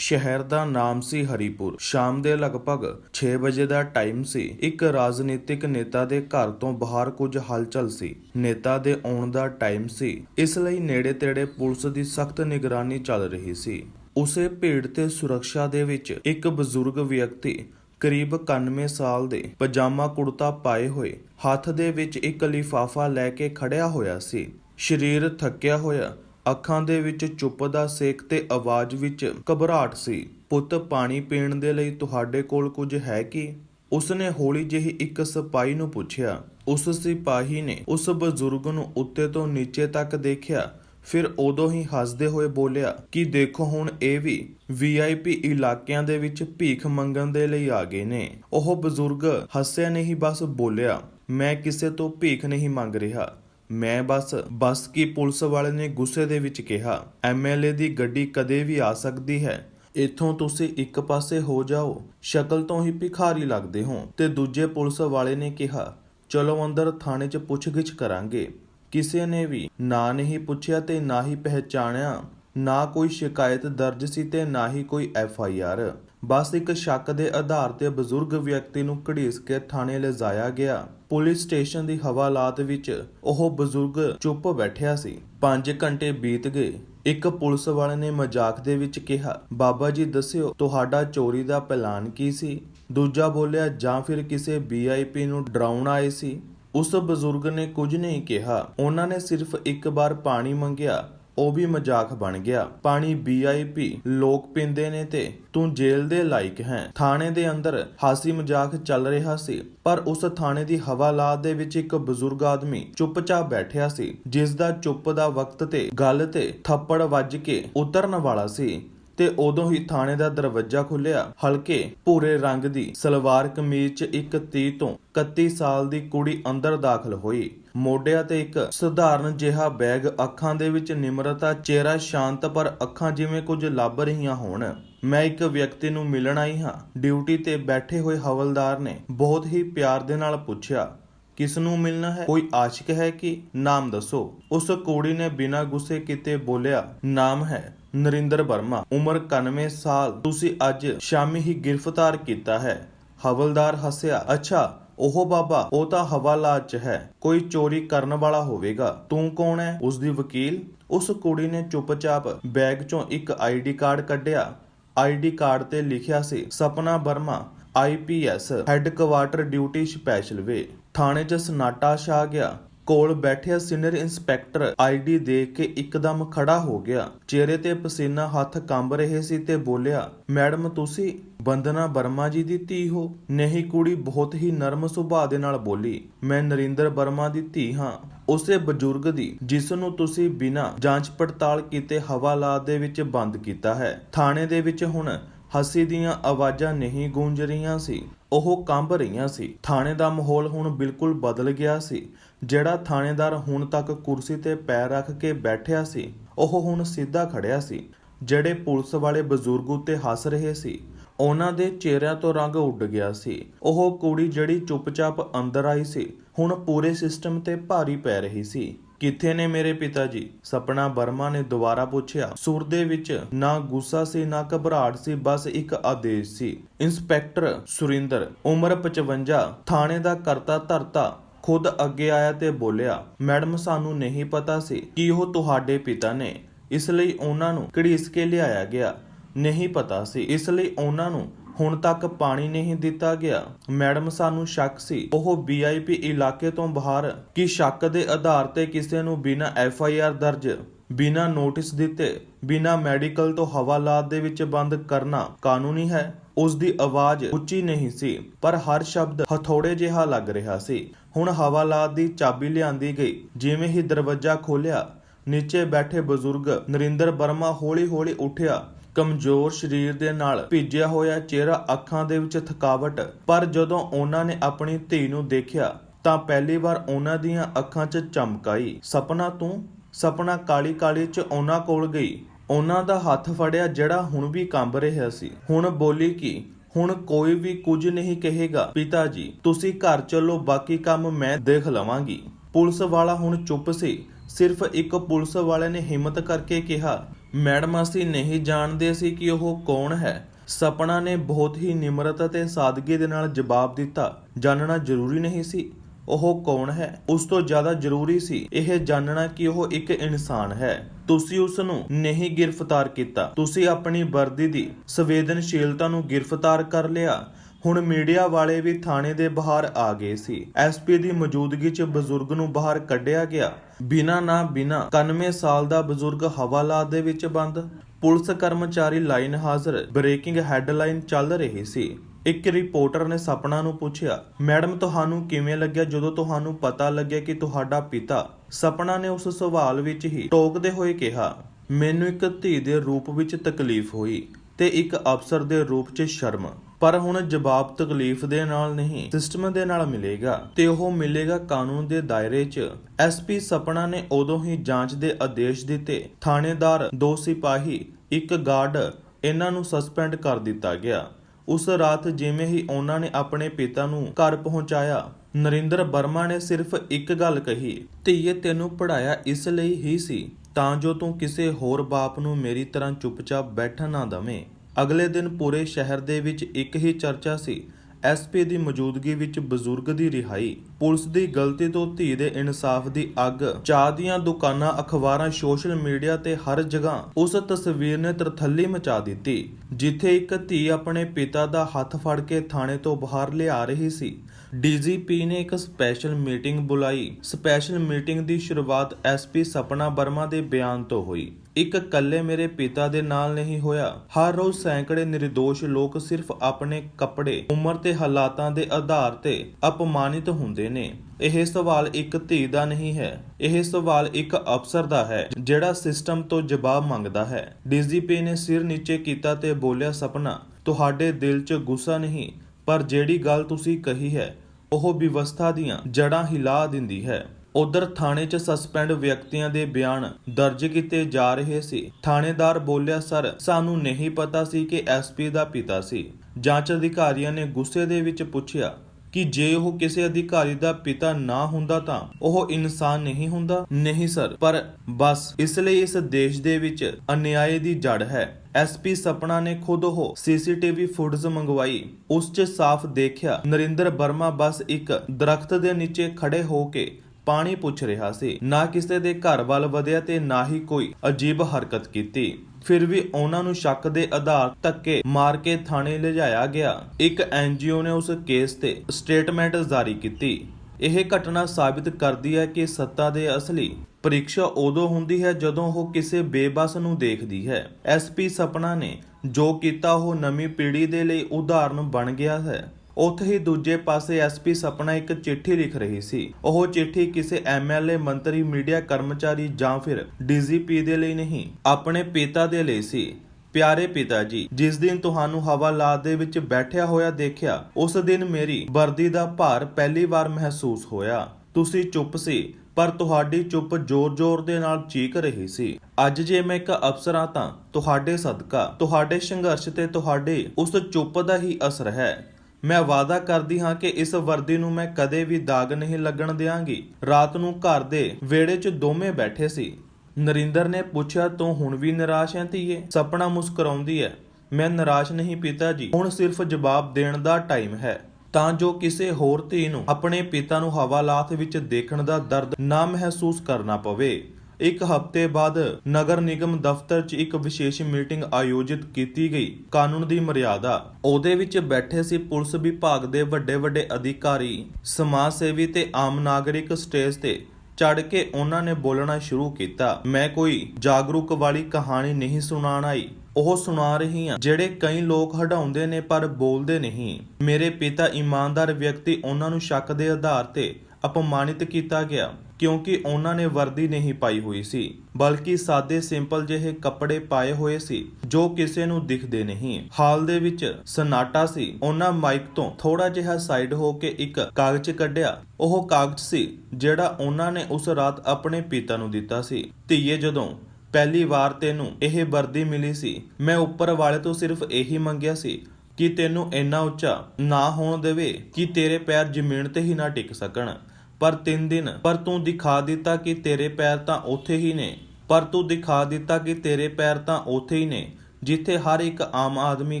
ਸ਼ਹਿਰ ਦਾ ਨਾਮ ਸੀ ਹਰੀਪੁਰ। ਸ਼ਾਮ ਦੇ ਲਗਭਗ 6 ਵਜੇ ਦਾ ਟਾਈਮ ਸੀ। ਇੱਕ ਰਾਜਨੀਤਿਕ ਨੇਤਾ ਦੇ ਘਰ ਤੋਂ ਬਾਹਰ ਕੁਝ ਹਲਚਲ ਸੀ। ਨੇਤਾ ਦੇ ਆਉਣ ਦਾ ਟਾਈਮ ਸੀ। ਇਸ ਲਈ ਨੇੜੇ-ਤੇੜੇ ਪੁਲਿਸ ਦੀ ਸਖਤ ਨਿਗਰਾਨੀ ਚੱਲ ਰਹੀ ਸੀ। ਉਸੇ ਭੀੜ ਤੇ ਸੁਰੱਖਿਆ ਦੇ ਵਿੱਚ ਇੱਕ ਬਜ਼ੁਰਗ ਵਿਅਕਤੀ ਕਰੀਬ 91 ਸਾਲ ਦੇ ਪਜਾਮਾ ਕੁੜਤਾ ਪਾਏ ਹੋਏ, ਹੱਥ ਦੇ ਵਿੱਚ ਇੱਕ ਲਿਫਾਫਾ ਲੈ ਕੇ ਖੜਿਆ ਹੋਇਆ ਸੀ। ਸਰੀਰ ਥੱਕਿਆ ਹੋਇਆ ਅੱਖਾਂ ਦੇ ਵਿੱਚ ਚੁੱਪ ਦਾ ਸੇਕ ਤੇ ਆਵਾਜ਼ ਵਿੱਚ ਘਬਰਾਹਟ ਸੀ। ਪੁੱਤ, ਪਾਣੀ ਪੀਣ ਦੇ ਲਈ ਤੁਹਾਡੇ ਕੋਲ ਕੁਝ ਹੈ ਕੀ? ਉਸਨੇ ਹੌਲੀ ਜਿਹੀ ਇੱਕ ਸਿਪਾਹੀ ਨੂੰ ਪੁੱਛਿਆ। ਉਸ ਸਿਪਾਹੀ ਨੇ ਉਸ ਬਜ਼ੁਰਗ ਨੂੰ ਉੱਤੇ ਤੋਂ ਨੀਚੇ ਤੱਕ ਦੇਖਿਆ। ਫਿਰ ਉਦੋਂ ਹੀ ਹੱਸਦੇ ਹੋਏ ਬੋਲਿਆ, ਕਿ ਦੇਖੋ ਹੁਣ ਇਹ ਵੀ ਵੀਆਈਪੀ ਇਲਾਕਿਆਂ ਦੇ ਵਿੱਚ ਭੀਖ ਮੰਗਣ ਦੇ ਲਈ ਆ ਗਏ ਨੇ। ਉਹ ਬਜ਼ੁਰਗ ਹੱਸਿਆ ਨਹੀਂ, ਬਸ ਬੋਲਿਆ, ਮੈਂ ਕਿਸੇ ਤੋਂ ਭੀਖ ਨਹੀਂ ਮੰਗ ਰਿਹਾ। ਮੈਂ ਬਸ ਬਸ ਕੀ ਪੁਲਿਸ ਵਾਲੇ ਨੇ ਗੁੱਸੇ ਦੇ ਵਿੱਚ ਕਿਹਾ ਐਮਐਲਏ ਦੀ ਗੱਡੀ ਕਦੇ ਵੀ ਆ ਸਕਦੀ ਹੈ। ਇੱਥੋਂ ਤੁਸੀਂ ਇੱਕ ਪਾਸੇ ਹੋ ਜਾਓ, ਸ਼ਕਲ ਤੋਂ ਹੀ ਭਿਖਾਰੀ ਲੱਗਦੇ ਹੋ। ਤੇ ਦੂਜੇ ਪੁਲਿਸ ਵਾਲੇ ਨੇ ਕਿਹਾ, ਚਲੋ ਅੰਦਰ ਥਾਣੇ 'ਚ ਪੁੱਛਗਿੱਛ ਕਰਾਂਗੇ। ਕਿਸੇ ਨੇ ਵੀ ਨਾ ਨਹੀਂ ਪੁੱਛਿਆ ਤੇ ਨਾ ਹੀ ਪਹਿਚਾਣਿਆ। ਨਾ ਕੋਈ ਸ਼ਿਕਾਇਤ ਦਰਜ ਸੀ ਤੇ ਨਾ ਹੀ ਕੋਈ ਐਫ ਆਈ ਆਰ। ਬਸ ਇੱਕ ਸ਼ੱਕ ਦੇ ਆਧਾਰ ਤੇ ਬਜ਼ੁਰਗ ਵਿਅਕਤੀ ਨੂੰ ਘੜੀਸ ਕੇ ਥਾਣੇ ਲਿਜਾਇਆ ਗਿਆ। ਪੁਲਿਸ ਸਟੇਸ਼ਨ ਦੀ ਹਵਾਲਾਤ ਵਿੱਚ ਉਹ ਬਜ਼ੁਰਗ ਚੁੱਪ ਬੈਠਿਆ ਸੀ। 5 ਘੰਟੇ ਬੀਤ ਗਏ। ਇੱਕ ਪੁਲਿਸ ਵਾਲੇ ਨੇ ਮਜ਼ਾਕ ਦੇ ਵਿੱਚ ਕਿਹਾ, ਬਾਬਾ ਜੀ, ਦੱਸਿਓ ਤੁਹਾਡਾ ਚੋਰੀ ਦਾ ਪਲਾਨ ਕੀ ਸੀ? ਦੂਜਾ ਬੋਲਿਆ, ਜਾਂ ਫਿਰ ਕਿਸੇ ਵੀਆਈਪੀ ਨੂੰ ਡਰਾਉਣ ਆਏ ਸੀ? ਉਸ ਬਜ਼ੁਰਗ ਨੇ ਕੁਝ ਨਹੀਂ ਕਿਹਾ। ਉਹਨਾਂ ਨੇ ਸਿਰਫ ਇੱਕ ਵਾਰ ਪਾਣੀ ਮੰਗਿਆ। ਉਹ ਵੀ ਮਜ਼ਾਕ ਬਣ ਗਿਆ। ਪਾਣੀ ਵੀਆਈਪੀ ਲੋਕ ਪੀਂਦੇ ਨੇ ਤੇ ਤੂੰ ਜੇਲ੍ਹ ਦੇ ਲਾਇਕ ਹੈ। ਥਾਣੇ ਦੇ ਅੰਦਰ ਹਾਸੀ ਮਜ਼ਾਕ ਚੱਲ ਰਿਹਾ ਸੀ, ਪਰ ਉਸ ਥਾਣੇ ਦੀ ਹਵਾਲਾਤ ਦੇ ਵਿੱਚ ਇੱਕ ਬਜ਼ੁਰਗ ਆਦਮੀ ਚੁੱਪਚਾਪ ਬੈਠਿਆ ਸੀ ਜਿਸ ਦਾ ਚੁੱਪ ਦਾ ਵਕਤ ਤੇ ਗੱਲ ਤੇ ਥੱਪੜ ਵੱਜ ਕੇ ਉਤਰਨ ਵਾਲਾ ਸੀ। ਤੇ ਉਦੋਂ ਹੀ ਥਾਣੇ ਦਾ ਦਰਵਾਜ਼ਾ ਖੁੱਲਿਆ ਹਲਕੇ ਭੂਰੇ ਰੰਗ ਦੀ ਸਲਵਾਰ ਕਮੀਜ਼ 'ਚ ਇੱਕ 30 ਤੋਂ 31 ਸਾਲ ਦੀ ਕੁੜੀ ਅੰਦਰ ਦਾਖਲ ਹੋਈ। ਮੋਢਿਆਂ ਤੇ ਇੱਕ ਸਧਾਰਨ ਜਿਹਾ ਬੈਗ, ਅੱਖਾਂ ਦੇ ਵਿੱਚ ਨਿਮਰਤਾ, ਚਿਹਰਾ ਸ਼ਾਂਤ ਪਰ ਅੱਖਾਂ ਜਿਵੇਂ ਕੁਝ ਲੱਭ ਰਹੀਆਂ ਹੋਣ। ਮੈਂ ਇੱਕ ਵਿਅਕਤੀ ਨੂੰ ਮਿਲਣ ਆਈ ਹਾਂ। ਡਿਊਟੀ ਤੇ ਬੈਠੇ ਹੋਏ ਹਵਲਦਾਰ ਨੇ ਬਹੁਤ ਹੀ ਪਿਆਰ ਦੇ ਨਾਲ ਪੁੱਛਿਆ ਕਿਸ ਨੂੰ ਮਿਲਣਾ ਹੈ? ਕੋਈ ਆਸ਼ਿਕ ਹੈ ਕਿ ਨਾਮ ਦੱਸੋ? ਉਸ ਕੁੜੀ ਨੇ ਬਿਨਾਂ ਗੁੱਸੇ ਕੀਤੇ ਬੋਲਿਆ, ਨਾਮ ਹੈ ਨਰਿੰਦਰ ਵਰਮਾ। ਉਮਰ 91 ਸਾਲ। ਤੁਸੀਂ ਅੱਜ ਸ਼ਾਮੀ ਹੀ ਗ੍ਰਿਫਤਾਰ ਕੀਤਾ ਹੈ। ਹਵਲਦਾਰ ਹੱਸਿਆ, ਅੱਛਾ, ਉਹ ਬਾਬਾ, ਉਹ ਤਾਂ ਹਵਾਲਾਤ 'ਚ ਹੈ। ਕੋਈ ਚੋਰੀ ਕਰਨ ਵਾਲਾ ਹੋਵੇਗਾ। ਤੂੰ ਕੌਣ ਹੈ? ਉਸ ਦੀ ਵਕੀਲ ਉਸ ਕੁੜੀ ਨੇ ਚੁੱਪਚਾਪ ਬੈਗ 'ਚੋਂ ਇੱਕ ਆਈਡੀ ਕਾਰਡ ਕੱਢਿਆ। ਆਈਡੀ ਕਾਰਡ ਤੇ ਲਿਖਿਆ ਸੀ, Sapna Verma IPS headquarter duty special ਵੇ। ਥਾਣੇ 'ਚ ਸਨਾਟਾ ਛਾ ਗਿਆ। ਕੋਲ ਬੈਠਿਆ ਸੀਨੀਅਰ ਇੰਸਪੈਕਟਰ ਆਈਡੀ ਦੇਖ ਕੇ ਇੱਕਦਮ ਖੜਾ ਹੋ ਗਿਆ। ਚਿਹਰੇ ਤੇ ਪਸੀਨਾ ਹੱਥ ਕੰਬ ਰਹੇ ਸੀ ਤੇ ਬੋਲਿਆ, ਮੈਡਮ, ਤੁਸੀਂ ਬੰਦਨਾ ਵਰਮਾ ਜੀ ਦੀ ਧੀ ਹੋ। ਨਹੀਂ, ਕੁੜੀ ਬਹੁਤ ਹੀ ਨਰਮ ਸੁਭਾਅ ਦੇ ਨਾਲ ਬੋਲੀ। ਮੈਂ ਨਰਿੰਦਰ ਬਰਮਾ ਦੀ ਧੀ ਹਾਂ। ਉਸੇ ਬਜ਼ੁਰਗ ਦੀ, ਜਿਸ ਨੂੰ ਤੁਸੀਂ ਬਿਨਾਂ ਜਾਂਚ ਪੜਤਾਲ ਕੀਤੇ ਹਵਾਲਾ ਦੇ ਵਿੱਚ ਬੰਦ ਕੀਤਾ ਹੈ। ਥਾਣੇ ਦੇ ਵਿੱਚ ਹੁਣ ਹੱਸੀ ਦੀਆਂ ਆਵਾਜ਼ਾਂ ਨਹੀਂ ਗੂੰਜ ਰਹੀਆਂ ਸੀ। ਉਹ ਕੰਬ ਰਹੀਆਂ ਸੀ। ਥਾਣੇ ਦਾ ਮਾਹੌਲ ਹੁਣ ਬਿਲਕੁਲ ਬਦਲ ਗਿਆ ਸੀ। ਜਿਹੜਾ ਥਾਣੇਦਾਰ ਹੁਣ ਤੱਕ ਕੁਰਸੀ ਤੇ ਪੈਰ ਰੱਖ ਕੇ ਬੈਠਿਆ ਸੀ, ਉਹ ਹੁਣ ਸਿੱਧਾ ਖੜਿਆ ਸੀ। ਜਿਹੜੇ ਪੁਲਿਸ ਵਾਲੇ ਬਜ਼ੁਰਗ ਉੱਤੇ ਹੱਸ ਰਹੇ ਸੀ, ਉਹਨਾਂ ਦੇ ਚਿਹਰਿਆਂ ਤੋਂ ਰੰਗ ਉੱਡ ਗਿਆ ਸੀ। ਉਹ ਕੁੜੀ ਜਿਹੜੀ ਚੁੱਪਚਾਪ ਅੰਦਰ ਆਈ ਸੀ, ਹੁਣ ਪੂਰੇ ਸਿਸਟਮ ਤੇ ਭਾਰੀ ਪੈ ਰਹੀ ਸੀ। ਕਿੱਥੇ ਨੇ ਮੇਰੇ ਪਿਤਾ ਜੀ? ਸਪਨਾ ਵਰਮਾ ਨੇ ਦੁਬਾਰਾ ਪੁੱਛਿਆ। ਸੁਰ ਦੇ ਵਿੱਚ ਨਾ ਗੁੱਸਾ ਸੀ, ਨਾ ਘਬਰਾਹਟ ਸੀ, ਬਸ ਇੱਕ ਆਦੇਸ਼ ਸੀ। ਇੰਸਪੈਕਟਰ ਸੁਰਿੰਦਰ, ਉਮਰ 55 ਥਾਣੇ ਦਾ ਕਰਤਾ ਧਰਤਾ, ਖੁਦ ਅੱਗੇ ਆਇਆ ਤੇ ਬੋਲਿਆ, ਮੈਡਮ, ਸਾਨੂੰ ਨਹੀਂ ਪਤਾ ਸੀ ਕਿ ਉਹ ਤੁਹਾਡੇ ਪਿਤਾ ਨੇ। ਇਸ ਲਈ ਉਹਨਾਂ ਨੂੰ ਘੜੀਸ ਕੇ ਲਿਆਇਆ ਗਿਆ। ਨਹੀਂ ਪਤਾ ਸੀ। ਇਸ ਲਈ ਉਹਨਾਂ ਨੂੰ ਹੁਣ ਤੱਕ ਪਾਣੀ ਨਹੀਂ ਦਿੱਤਾ ਗਿਆ। ਮੈਡਮ ਸਾਨੂੰ ਸ਼ੱਕ ਸੀ। ਉਹ ਵੀਆਈਪੀ ਇਲਾਕੇ ਤੋਂ ਬਾਹਰ ਕੀ ਸ਼ੱਕ ਦੇ ਆਧਾਰ ਤੇ ਕਿਸੇ ਨੂੰ ਬਿਨਾਂ ਐਫ ਆਈ ਆਰ ਦਰਜ, ਬਿਨਾਂ ਨੋਟਿਸ ਦਿੱਤੇ, ਬਿਨਾਂ ਮੈਡੀਕਲ ਤੋਂ ਹਵਾਲਾਤ ਦੇ ਵਿੱਚ ਬੰਦ ਕਰਨਾ ਕਾਨੂੰਨੀ ਹੈ ਉਸ ਦੀ ਆਵਾਜ਼ ਉੱਚੀ ਨਹੀਂ ਸੀ, ਪਰ ਹਰ ਸ਼ਬਦ ਹਥੌੜੇ ਜਿਹਾ ਲੱਗ ਰਿਹਾ ਸੀ। ਹੁਣ ਹਵਾਲਾਤ ਦੀ ਚਾਬੀ ਲਿਆਂਦੀ ਗਈ। ਜਿਵੇਂ ਹੀ ਦਰਵਾਜ਼ਾ ਖੋਲ੍ਹਿਆ, ਨੀਚੇ ਬੈਠੇ ਬਜ਼ੁਰਗ ਨਰਿੰਦਰ ਵਰਮਾ ਹੌਲੀ-ਹੌਲੀ ਉੱਠਿਆ। ਕਮਜ਼ੋਰ ਸਰੀਰ ਦੇ ਨਾਲ ਭਿੱਜਿਆ ਹੋਇਆ ਚਿਹਰਾ ਅੱਖਾਂ ਦੇ ਵਿੱਚ ਥਕਾਵਟ। ਪਰ ਜਦੋਂ ਉਹਨਾਂ ਨੇ ਆਪਣੀ ਧੀ ਨੂੰ ਦੇਖਿਆ, ਤਾਂ ਪਹਿਲੀ ਵਾਰ ਉਹਨਾਂ ਦੀਆਂ ਅੱਖਾਂ 'ਚ ਚਮਕ ਆਈ। ਸਪਨਾ, ਤੂੰ? ਸਪਨਾ ਕਾਲੀ ਕਾਲੀ 'ਚ ਉਹਨਾਂ ਕੋਲ ਗਈ। ਉਹਨਾਂ ਦਾ ਹੱਥ ਫੜਿਆ, ਜਿਹੜਾ ਹੁਣ ਵੀ ਕੰਬ ਰਿਹਾ ਸੀ। ਹੁਣ ਬੋਲੀ ਕਿ? ਹੁਣ ਕੋਈ ਵੀ ਕੁਝ ਨਹੀਂ ਕਹੇਗਾ। ਪਿਤਾ ਜੀ ਤੁਸੀਂ ਘਰ ਚਲੋ, ਬਾਕੀ ਕੰਮ ਮੈਂ ਦੇਖ ਲਵਾਂਗੀ। ਪੁਲਿਸ ਵਾਲਾ ਹੁਣ ਚੁੱਪ ਸੀ। ਸਿਰਫ ਇੱਕ ਪੁਲਿਸ ਵਾਲੇ ਨੇ ਹਿੰਮਤ ਕਰਕੇ ਕਿਹਾ ਮੈਡਮ ਅਸੀਂ ਨਹੀਂ ਜਾਣਦੇ ਸੀ ਕਿ ਉਹ ਕੌਣ ਹੈ। ਸਪਨਾ ਨੇ ਬਹੁਤ ਹੀ ਨਿਮਰਤਾ ਤੇ ਸਾਦਗੀ ਦੇ ਨਾਲ ਜਵਾਬ ਦਿੱਤਾ ਜਾਣਨਾ ਜ਼ਰੂਰੀ ਨਹੀਂ ਸੀ, ਉਹ ਕੌਣ ਹੈ? ਉਸ ਤੋਂ ਜ਼ਿਆਦਾ ਜ਼ਰੂਰੀ ਸੀ, ਇਹ ਜਾਣਨਾ ਕਿ ਉਹ ਇੱਕ ਇਨਸਾਨ ਹੈ। ਤੁਸੀਂ ਉਸ ਨੂੰ ਨਹੀਂ ਗ੍ਰਿਫਤਾਰ ਕੀਤਾ। ਤੁਸੀਂ ਆਪਣੀ ਵਰਦੀ ਦੀ ਸੰਵੇਦਨਸ਼ੀਲਤਾ ਨੂੰ ਗ੍ਰਿਫਤਾਰ ਕਰ ਲਿਆ। ਹੁਣ ਮੀਡੀਆ ਵਾਲੇ ਵੀ ਥਾਣੇ ਦੇ ਬਾਹਰ ਆ ਗਏ ਸੀ। ਐਸਪੀ ਦੀ ਮੌਜੂਦਗੀ 'ਚ ਬਜ਼ੁਰਗ ਨੂੰ ਬਾਹਰ ਕੱਢਿਆ ਗਿਆ। ਬਿਨਾ ਨਾ ਬਿਨਾ 91 ਸਾਲ ਦਾ ਬਜ਼ੁਰਗ ਹਵਾਲਾ ਦੇ ਵਿੱਚ ਬੰਦ। ਪੁਲਿਸ ਕਰਮਚਾਰੀ ਲਾਈਨ ਹਾਜ਼ਰ, ਬ੍ਰੇਕਿੰਗ ਹੈਡਲਾਈਨ ਚੱਲ ਰਹੀ ਸੀ। ਇੱਕ ਰਿਪੋਰਟਰ ਨੇ ਸਪਨਾ ਨੂੰ ਪੁੱਛਿਆ, ਮੈਡਮ, ਤੁਹਾਨੂੰ ਕਿਵੇਂ ਲੱਗਿਆ? ਜਦੋਂ ਤੁਹਾਨੂੰ ਪਤਾ ਲੱਗਿਆ ਕਿ ਤੁਹਾਡਾ ਪਿਤਾ ਸਪਨਾ ਨੇ ਉਸ ਸਵਾਲ ਵਿੱਚ ਹੀ ਟੋਕਦੇ ਹੋਏ ਕਿਹਾ, ਮੈਨੂੰ ਇੱਕ ਧੀ ਦੇ ਰੂਪ ਵਿੱਚ ਤਕਲੀਫ ਹੋਈ ਤੇ ਇੱਕ ਅਫਸਰ ਦੇ ਰੂਪ 'ਚ ਸ਼ਰਮ ਪਰ ਹੁਣ ਜਵਾਬ ਤਕਲੀਫ ਦੇ ਨਾਲ ਨਹੀਂ, ਸਿਸਟਮ ਦੇ ਨਾਲ ਮਿਲੇਗਾ ਤੇ ਉਹ ਮਿਲੇਗਾ ਕਾਨੂੰਨ ਦੇ ਦਾਇਰੇ 'ਚ। ਐਸਪੀ ਸਪਨਾ ਨੇ ਉਦੋਂ ਹੀ ਜਾਂਚ ਦੇ ਆਦੇਸ਼ ਦਿੱਤੇ। ਥਾਣੇਦਾਰ ਦੋ ਸਿਪਾਹੀ, ਇੱਕ ਗਾਰਡ, ਇਹਨਾਂ ਨੂੰ ਸਸਪੈਂਡ ਕਰ ਦਿੱਤਾ ਗਿਆ। ਉਸ ਰਾਤ ਜਿਵੇਂ ਹੀ ਉਹਨਾਂ ਨੇ ਆਪਣੇ ਪਿਤਾ ਨੂੰ ਘਰ ਪਹੁੰਚਾਇਆ, ਨਰਿੰਦਰ ਵਰਮਾ ਨੇ ਸਿਰਫ ਇੱਕ ਗੱਲ ਕਹੀ, ਧੀਏ, ਤੈਨੂੰ ਪੜਾਇਆ ਇਸ ਲਈ ਹੀ ਸੀ, ਤਾਂ ਜੋ ਤੂੰ ਕਿਸੇ ਹੋਰ ਬਾਪ ਨੂੰ ਮੇਰੀ ਤਰ੍ਹਾਂ ਚੁੱਪਚਾਪ ਬੈਠਣ ਨਾ ਦਵੇਂ। ਅਗਲੇ ਦਿਨ ਪੂਰੇ ਸ਼ਹਿਰ ਦੇ ਵਿੱਚ ਇੱਕ ਹੀ ਚਰਚਾ ਸੀ। ਐਸਪੀ ਦੀ ਮੌਜੂਦਗੀ ਵਿੱਚ ਬਜ਼ੁਰਗ ਦੀ ਰਿਹਾਈ, ਪੁਲਿਸ ਦੀ ਗਲਤੀ ਤੋਂ ਧੀ ਦੇ ਇਨਸਾਫ ਦੀ ਅੱਗ, ਚਾਹ ਦੀਆਂ ਦੁਕਾਨਾਂ, ਅਖਬਾਰਾਂ, ਸੋਸ਼ਲ ਮੀਡੀਆ ਤੇ ਹਰ ਜਗ੍ਹਾ ਉਸ ਤਸਵੀਰ ਨੇ ਤਰਥੱਲੀ ਮਚਾ ਦਿੱਤੀ, ਜਿੱਥੇ ਇੱਕ ਧੀ ਆਪਣੇ ਪਿਤਾ ਦਾ ਹੱਥ ਫੜ ਕੇ ਥਾਣੇ ਤੋਂ ਬਾਹਰ ਲਿਆ ਰਹੀ ਸੀ। ਡੀਜੀਪੀ ਨੇ ਇੱਕ ਸਪੈਸ਼ਲ ਮੀਟਿੰਗ ਬੁਲਾਈ। ਸਪੈਸ਼ਲ ਮੀਟਿੰਗ ਦੀ ਸ਼ੁਰੂਆਤ ਐਸਪੀ ਸਪਨਾ ਵਰਮਾ ਦੇ ਬਿਆਨ ਤੋਂ ਹੋਈ। ਇੱਕ ਕੱਲੇ ਮੇਰੇ ਪਿਤਾ ਦੇ ਨਾਲ ਨਹੀਂ ਹੋਇਆ। ਹਰ ਰੋਜ਼ ਸੈਂਕੜੇ ਨਿਰਦੋਸ਼ ਲੋਕ ਸਿਰਫ ਆਪਣੇ ਕੱਪੜੇ, ਉਮਰ ਤੇ ਹਾਲਾਤਾਂ ਦੇ ਆਧਾਰ ਤੇ ਅਪਮਾਨਿਤ ਹੁੰਦੇ ਨੇ। ਇਹ ਸਵਾਲ ਇੱਕ ਧੀ ਦਾ ਨਹੀਂ ਹੈ। ਇਹ ਸਵਾਲ ਇੱਕ ਅਫਸਰ ਦਾ ਹੈ, ਜਿਹੜਾ ਸਿਸਟਮ ਤੋਂ ਜਵਾਬ ਮੰਗਦਾ ਹੈ। ਡੀਜੀਪੀ ਨੇ ਸਿਰ ਨੀਚੇ ਕੀਤਾ ਤੇ ਬੋਲਿਆ, ਸਪਨਾ, ਤੁਹਾਡੇ ਦਿਲ 'ਚ ਗੁੱਸਾ ਨਹੀਂ। ਪਰ ਜਿਹੜੀ ਗੱਲ ਤੁਸੀਂ ਕਹੀ ਹੈ, ਉਹ ਵਿਵਸਥਾ ਦੀਆਂ ਜੜਾਂ ਹਿਲਾ ਦਿੰਦੀ ਹੈ। ਉਧਰ ਥਾਣੇ 'ਚ ਸਸਪੈਂਡ ਵਿਅਕਤੀਆਂ ਦੇ ਬਿਆਨ ਦਰਜ ਕੀਤੇ ਜਾ ਰਹੇ ਸੀ। ਥਾਣੇਦਾਰ ਬੋਲਿਆ, ਸਰ, ਸਾਨੂੰ ਨਹੀਂ ਪਤਾ ਸੀ ਕਿ ਐਸਪੀ ਦਾ ਪਿਤਾ ਸੀ। ਜਾਂਚ ਅਧਿਕਾਰੀਆਂ ਨੇ ਗੁੱਸੇ ਦੇ ਵਿੱਚ ਪੁੱਛਿਆ ਕਿ ਜੇ ਉਹ ਕਿਸੇ ਅਧਿਕਾਰੀ ਦਾ ਪਿਤਾ ਨਾ ਹੁੰਦਾ ਤਾਂ ਉਹ ਇਨਸਾਨ ਨਹੀਂ ਹੁੰਦਾ? ਨਹੀਂ, ਸਰ। ਪਰ ਬਸ, ਇਸ ਲਈ ਇਸ ਦੇਸ਼ ਦੇ ਵਿੱਚ ਅਨਿਆਏ ਦੀ ਜੜ ਹੈ। ਐਸਪੀ ਸਪਨਾ ਨੇ ਖੁਦ ਉਹ ਸੀਸੀਟੀਵੀ ਫੁਟੇਜ ਮੰਗਵਾਈ। ਉਸ 'ਚ ਸਾਫ਼ ਦੇਖਿਆ, ਨਰਿੰਦਰ ਵਰਮਾ ਬਸ ਇੱਕ ਦਰਖਤ ਦੇ ਨੀਚੇ ਖੜੇ ਹੋ ਕੇ ਪਾਣੀ ਪੁੱਛ ਰਿਹਾ ਸੀ। ਨਾ ਕਿਸੇ ਦੇ ਘਰ ਵੱਲ ਵਧਿਆ ਤੇ ਨਾ ਹੀ ਕੋਈ ਅਜੀਬ ਹਰਕਤ ਕੀਤੀ। ਫਿਰ ਵੀ ਉਹਨਾਂ ਨੂੰ ਸ਼ੱਕ ਦੇ ਆਧਾਰ ਧੱਕੇ ਮਾਰ ਕੇ ਥਾਣੇ ਲਿਜਾਇਆ ਗਿਆ। ਇੱਕ ਐਨਜੀਓ ਨੇ ਉਸ ਕੇਸ ਤੇ ਸਟੇਟਮੈਂਟ ਜਾਰੀ ਕੀਤੀ। ਇਹ ਘਟਨਾ ਸਾਬਿਤ ਕਰਦੀ ਹੈ ਕਿ ਸੱਤਾ ਦੇ ਅਸਲੀ ਪ੍ਰੀਖਿਆ ਉਦੋਂ ਹੁੰਦੀ ਹੈ ਜਦੋਂ ਉਹ ਕਿਸੇ ਬੇਬਸ ਨੂੰ ਦੇਖਦੀ ਹੈ। ਐਸਪੀ ਸਪਨਾ ਨੇ ਜੋ ਕੀਤਾ ਉਹ ਨਵੀਂ ਪੀੜ੍ਹੀ ਦੇ ਲਈ ਉਦਾਹਰਨ ਬਣ ਗਿਆ ਹੈ। ਉੱਥੇ ਹੀ ਦੂਜੇ ਪਾਸੇ ਐਸਪੀ ਸਪਨਾ ਇੱਕ ਚਿੱਠੀ ਲਿਖ ਰਹੀ ਸੀ। ਉਹ ਚਿੱਠੀ ਕਿਸੇ ਐਮਐਲਏ ਮੰਤਰੀ, ਮੀਡੀਆ ਕਰਮਚਾਰੀ ਜਾਂ ਫਿਰ ਡੀਜੀਪੀ ਦੇ ਲਈ ਨਹੀਂ, ਆਪਣੇ ਪਿਤਾ ਦੇ ਲਈ ਸੀ। ਪਿਆਰੇ ਪਿਤਾ ਜੀ, ਜਿਸ ਦਿਨ ਤੁਹਾਨੂੰ ਹਵਾਲਾਤ ਦੇ ਵਿੱਚ ਬੈਠਿਆ ਹੋਇਆ ਦੇਖਿਆ, ਉਸ ਦਿਨ ਮੇਰੀ ਵਰਦੀ ਦਾ ਭਾਰ ਪਹਿਲੀ ਵਾਰ ਮਹਿਸੂਸ ਹੋਇਆ। ਤੁਸੀਂ ਚੁੱਪ ਸੀ, ਪਰ ਤੁਹਾਡੀ ਚੁੱਪ ਜ਼ੋਰ-ਜ਼ੋਰ ਦੇ ਨਾਲ ਚੀਕ ਰਹੀ ਸੀ। ਅੱਜ ਜੇ ਮੈਂ ਇੱਕ ਅਫਸਰ ਹਾਂ ਤਾਂ ਤੁਹਾਡੇ ਸਦਕਾ, ਤੁਹਾਡੇ ਸੰਘਰਸ਼ ਤੇ ਤੁਹਾਡੇ ਉਸ ਚੁੱਪ ਦਾ ਹੀ ਅਸਰ ਹੈ। ਮੈਂ ਵਾਅਦਾ ਕਰਦੀ ਹਾਂ ਕਿ ਇਸ ਵਰਦੀ ਨੂੰ ਮੈਂ ਕਦੇ ਵੀ ਦਾਗ ਨਹੀਂ ਲੱਗਣ ਦਿਆਂਗੀ। ਰਾਤ ਨੂੰ ਘਰ ਦੇ ਵਿਹੜੇ 'ਚ ਦੋਵੇਂ ਬੈਠੇ ਸੀ। ਨਰਿੰਦਰ ਨੇ ਪੁੱਛਿਆ, ਤੂੰ ਹੁਣ ਵੀ ਨਿਰਾਸ਼ ਹੈ ਧੀਏ? ਸਪਨਾ ਮੁਸਕਰਾਉਂਦੀ ਹੈ, ਮੈਂ ਨਿਰਾਸ਼ ਨਹੀਂ ਪਿਤਾ ਜੀ, ਹੁਣ ਸਿਰਫ ਜਵਾਬ ਦੇਣ ਦਾ ਟਾਈਮ ਹੈ। ਤਾਂ ਜੋ ਕਿਸੇ ਹੋਰ ਧੀ ਨੂੰ ਆਪਣੇ ਪਿਤਾ ਨੂੰ ਹਵਾਲਾਤ ਵਿੱਚ ਦੇਖਣ ਦਾ ਦਰਦ ਨਾ ਮਹਿਸੂਸ ਕਰਨਾ ਪਵੇ। ਇੱਕ ਹਫ਼ਤੇ ਬਾਅਦ ਨਗਰ ਨਿਗਮ ਦਫ਼ਤਰ 'ਚ ਇੱਕ ਵਿਸ਼ੇਸ਼ ਮੀਟਿੰਗ ਆਯੋਜਿਤ ਕੀਤੀ ਗਈ। ਕਾਨੂੰਨ ਦੀ ਮਰਿਆਦਾ। ਉਹਦੇ ਵਿੱਚ ਬੈਠੇ ਸੀ ਪੁਲਿਸ ਵਿਭਾਗ ਦੇ ਵੱਡੇ ਵੱਡੇ ਅਧਿਕਾਰੀ ਸਮਾਜ ਸੇਵੀ ਤੇ ਆਮ ਨਾਗਰਿਕ ਸਟੇਜ ਤੇ। ਚੜ ਕੇ ਉਹਨਾਂ ਨੇ ਬੋਲਣਾ ਸ਼ੁਰੂ ਕੀਤਾ। ਮੈਂ ਕੋਈ ਜਾਗਰੂਕ ਵਾਲੀ ਕਹਾਣੀ ਨਹੀਂ ਸੁਣਾਉਣ ਆਈ। ਉਹ ਸੁਣਾ ਰਹੀ ਹਾਂ ਜਿਹੜੇ ਕਈ ਲੋਕ ਹਟਾਉਂਦੇ ਨੇ ਪਰ ਬੋਲਦੇ ਨਹੀਂ। ਮੇਰੇ ਪਿਤਾ ਇਮਾਨਦਾਰ ਵਿਅਕਤੀ ਉਹਨਾਂ ਨੂੰ ਸ਼ੱਕ ਦੇ ਆਧਾਰ ਤੇ ਅਪਮਾਨਿਤ ਕੀਤਾ ਗਿਆ। ਕਿਉਂਕਿ ਉਹਨਾਂ ਨੇ ਵਰਦੀ ਨਹੀਂ ਪਾਈ ਹੋਈ ਸੀ, ਬਲਕਿ ਸਾਦੇ ਸਿੰਪਲ ਜਿਹੇ ਕੱਪੜੇ ਪਾਏ ਹੋਏ ਸੀ, ਜੋ ਕਿਸੇ ਨੂੰ ਦਿਖਦੇ ਨਹੀਂ। ਹਾਲ ਦੇ ਵਿੱਚ ਸਨਾਟਾ ਸੀ, ਉਹਨਾਂ ਮਾਈਕ ਤੋਂ ਥੋੜਾ ਜਿਹਾ ਸਾਈਡ ਹੋ ਕੇ ਇੱਕ ਕਾਗਜ਼ ਕੱਢਿਆ। ਉਹ ਕਾਗਜ਼ ਸੀ, ਜਿਹੜਾ ਉਹਨਾਂ ਨੇ ਉਸ ਰਾਤ ਆਪਣੇ ਪਿਤਾ ਨੂੰ ਦਿੱਤਾ ਸੀ। ਧੀਏ, ਜਦੋਂ ਪਹਿਲੀ ਵਾਰ ਤੈਨੂੰ ਇਹ ਵਰਦੀ ਮਿਲੀ ਸੀ, ਮੈਂ ਉੱਪਰ ਵਾਲੇ ਤੋਂ ਸਿਰਫ ਇਹੀ ਮੰਗਿਆ ਸੀ ਕਿ ਤੈਨੂੰ ਇੰਨਾ ਉੱਚਾ ਨਾ ਹੋਣ ਦੇਵੇ ਕਿ ਤੇਰੇ ਪੈਰ ਜ਼ਮੀਨ ਤੇ ਹੀ ਨਾ ਟਿਕ ਸਕਣ। ਪਰ ਤਿੰਨ ਦਿਨ, ਪਰ ਤੂੰ ਦਿਖਾ ਦਿੱਤਾ ਕਿ ਤੇਰੇ ਪੈਰ ਤਾਂ ਉੱਥੇ ਹੀ ਨੇ, ਪਰ ਤੂੰ ਦਿਖਾ ਦਿੱਤਾ ਕਿ ਤੇਰੇ ਪੈਰ ਤਾਂ ਉੱਥੇ ਹੀ ਨੇ, ਜਿੱਥੇ ਹਰ ਇੱਕ ਆਮ ਆਦਮੀ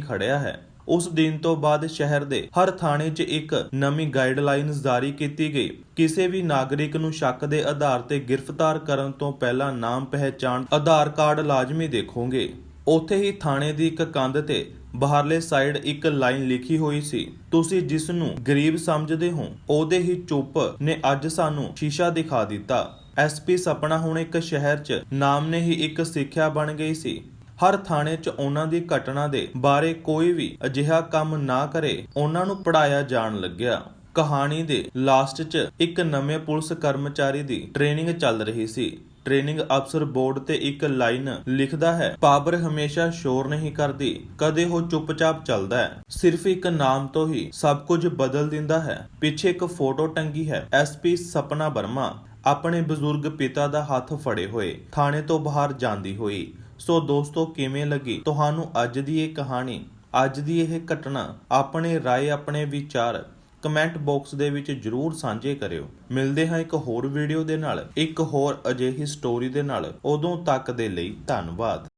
ਖੜਿਆ ਹੈ। ਉਸ ਦਿਨ ਤੋਂ ਬਾਅਦ ਸ਼ਹਿਰ ਦੇ ਹਰ ਥਾਣੇ 'ਚ ਇੱਕ ਨਵੀਂ ਗਾਈਡਲਾਈਨਸ ਜਾਰੀ ਕੀਤੀ ਗਈ। ਕਿਸੇ ਵੀ ਨਾਗਰਿਕ ਨੂੰ ਸ਼ੱਕ ਦੇ ਆਧਾਰ ਤੇ ਗ੍ਰਿਫਤਾਰ ਕਰਨ ਤੋਂ ਪਹਿਲਾਂ ਨਾਮ ਪਹਿਚਾਣ ਆਧਾਰ ਕਾਰਡ ਲਾਜ਼ਮੀ ਦੇਖੋਗੇ। ਉੱਥੇ ਹੀ ਥਾਣੇ ਦੀ ਇੱਕ ਕੰਧ ਤੇ ਬਾਹਰਲੇ ਸਾਈਡ ਇੱਕ ਲਾਈਨ ਲਿਖੀ ਹੋਈ ਸੀ। ਤੁਸੀਂ ਜਿਸ ਨੂੰ ਗਰੀਬ ਸਮਝਦੇ ਹੋ, ਉਹਦੇ ਹੀ ਚੁੱਪ ਨੇ ਅੱਜ ਸਾਨੂੰ ਸ਼ੀਸ਼ਾ ਦਿਖਾ ਦਿੱਤਾ। ਐਸਪੀ ਸਪਨਾ ਹੁਣ ਇੱਕ ਸ਼ਹਿਰ 'ਚ ਨਾਮ ਨੇ ਹੀ ਇੱਕ ਸਿੱਖਿਆ ਬਣ ਗਈ ਸੀ। ਹਰ ਥਾਣੇ 'ਚ ਉਹਨਾਂ ਦੀ ਘਟਨਾ ਦੇ ਬਾਰੇ ਕੋਈ ਵੀ ਅਜਿਹਾ ਕੰਮ ਨਾ ਕਰੇ, ਉਹਨਾਂ ਨੂੰ ਪੜਾਇਆ ਜਾਣ ਲੱਗਿਆ। ਕਹਾਣੀ ਦੇ ਲਾਸਟ 'ਚ ਇੱਕ ਨਵੇਂ ਪੁਲਿਸ ਕਰਮਚਾਰੀ ਦੀ ਟ੍ਰੇਨਿੰਗ ਚੱਲ ਰਹੀ ਸੀ। ਟ੍ਰੇਨਿੰਗ ਅਫਸਰ ਬੋਰਡ ਤੇ ਇੱਕ ਲਾਈਨ ਲਿਖਦਾ ਹੈ ਪਾਵਰ ਹਮੇਸ਼ਾ ਸ਼ੋਰ ਨਹੀਂ ਕਰਦੀ, ਕਦੇ ਉਹ ਚੁੱਪਚਾਪ ਚੱਲਦਾ ਹੈ। ਸਿਰਫ ਇੱਕ ਨਾਮ ਤੋਂ ਹੀ ਸਭ ਕੁਝ ਬਦਲ ਦਿੰਦਾ ਹੈ। ਪਿੱਛੇ ਇੱਕ ਫੋਟੋ ਟੰਗੀ ਹੈ ਐਸਪੀ ਸਪਨਾ ਵਰਮਾ। ਆਪਣੇ ਬਜ਼ੁਰਗ ਪਿਤਾ ਦਾ ਹੱਥ ਫੜੇ ਹੋਏ, ਥਾਣੇ ਤੋਂ ਬਾਹਰ ਜਾਂਦੀ ਹੋਈ। ਸੋ ਦੋਸਤੋ, ਕਿਵੇਂ ਲੱਗੀ ਤੁਹਾਨੂੰ ਅੱਜ ਦੀ ਇਹ ਕਹਾਣੀ? ਅੱਜ ਦੀ ਇਹ ਘਟਨਾ? ਆਪਣੇ ਰਾਏ, ਆਪਣੇ ਵਿਚਾਰ। ਕਮੈਂਟ ਬਾਕਸ ਦੇ ਵਿੱਚ ਜਰੂਰ ਸਾਂਝੇ ਕਰਿਓ। ਮਿਲਦੇ ਹਾਂ ਇੱਕ ਹੋਰ ਵੀਡੀਓ ਦੇ ਨਾਲ, ਇੱਕ ਹੋਰ ਅਜਿਹੀ ਸਟੋਰੀ ਦੇ ਨਾਲ। ਉਦੋਂ ਤੱਕ ਦੇ ਲਈ ਧੰਨਵਾਦ।